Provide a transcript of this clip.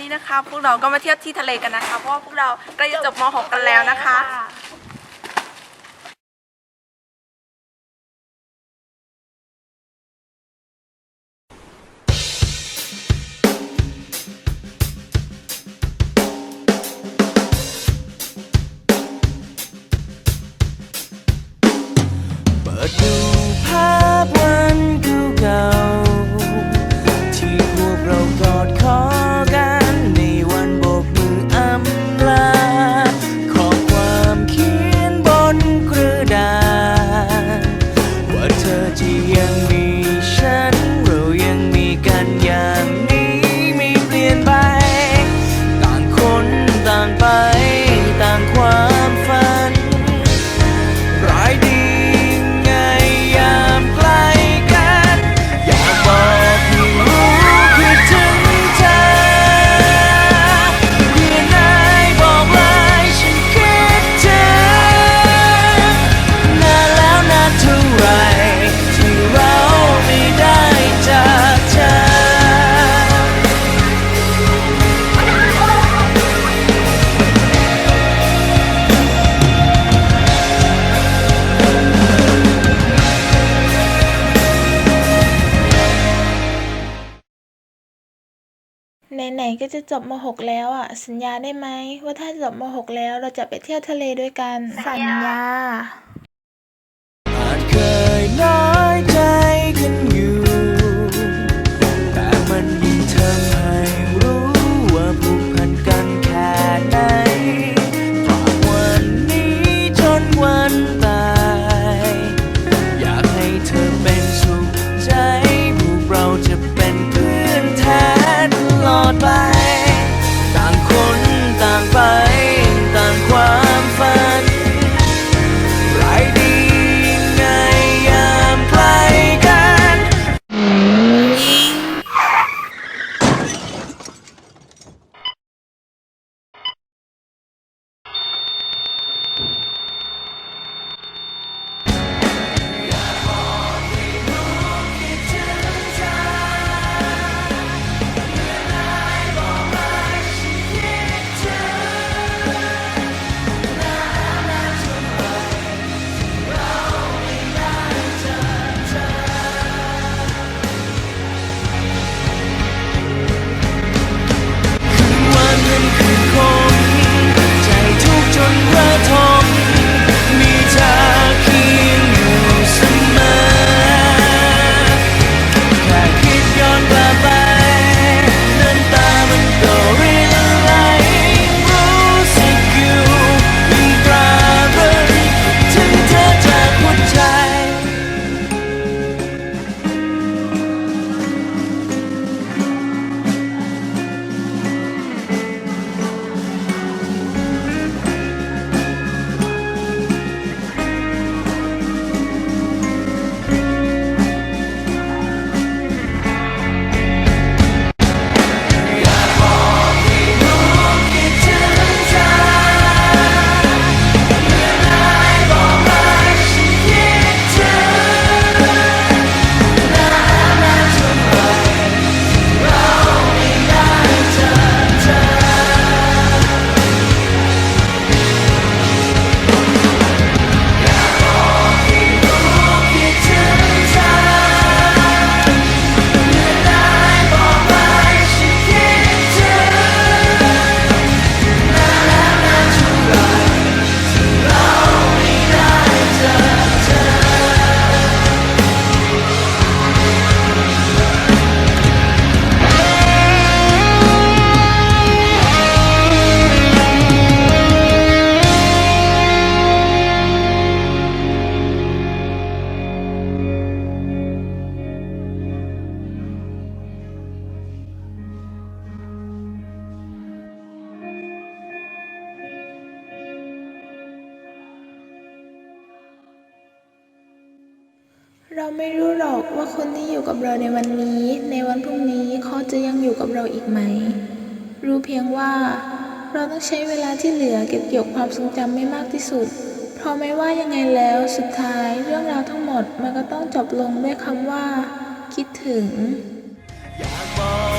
นี้นะคะ พวกเราก็มาเที่ยวที่ทะเลกันนะคะ เพราะว่าพวกเราใกล้จะจบม .6 กันแล้วนะคะ เปิดดู ไหนๆก็จะจบม .6 แล้วอะ สัญญาได้ไหมว่าถ้าจบม .6 แล้วเราจะไปเที่ยวทะเลด้วยกัน สัญญา อาจเคยน้อย เราไม่รู้หรอกว่าคนที่อยู่กับเราในวันนี้ ในวันพรุ่งนี้เขาจะยังอยู่กับเราอีกไหม รู้เพียงว่า เราต้องใช้เวลาที่เหลือเก็บเกี่ยวความทรงจำไม่มากที่สุด เพราะไม่ว่ายังไงแล้วสุดท้ายเรื่องราวทั้งหมดมันก็ต้องจบลงด้วยคำว่า คิดถึงอยากบอก